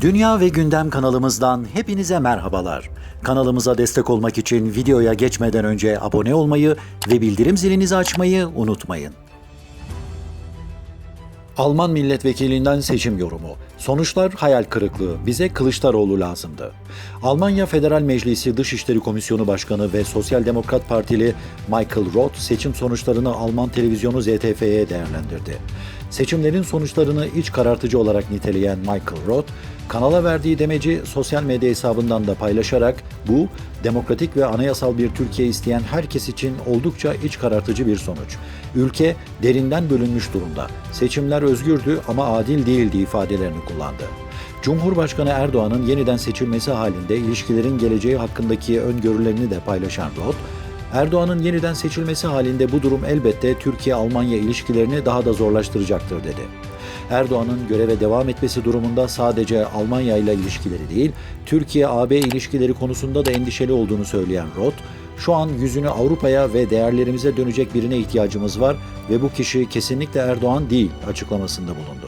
Dünya ve Gündem kanalımızdan hepinize merhabalar. Kanalımıza destek olmak için videoya geçmeden önce abone olmayı ve bildirim zilinizi açmayı unutmayın. Alman milletvekilinden seçim yorumu. Sonuçlar hayal kırıklığı. Bize Kılıçdaroğlu lazımdı. Almanya Federal Meclisi Dışişleri Komisyonu Başkanı ve Sosyal Demokrat Partili Michael Roth seçim sonuçlarını Alman televizyonu ZDF'ye değerlendirdi. Seçimlerin sonuçlarını iç karartıcı olarak niteleyen Michael Roth, kanala verdiği demeci sosyal medya hesabından da paylaşarak bu demokratik ve anayasal bir Türkiye isteyen herkes için oldukça iç karartıcı bir sonuç. Ülke derinden bölünmüş durumda. Seçimler özgürdü ama adil değildi ifadelerini kullandı. Cumhurbaşkanı Erdoğan'ın yeniden seçilmesi halinde ilişkilerin geleceği hakkındaki öngörülerini de paylaşan Roth, Erdoğan'ın yeniden seçilmesi halinde bu durum elbette Türkiye-Almanya ilişkilerini daha da zorlaştıracaktır dedi. Erdoğan'ın göreve devam etmesi durumunda sadece Almanya ile ilişkileri değil, Türkiye-AB ilişkileri konusunda da endişeli olduğunu söyleyen Roth, şu an yüzünü Avrupa'ya ve değerlerimize dönecek birine ihtiyacımız var ve bu kişi kesinlikle Erdoğan değil açıklamasında bulundu.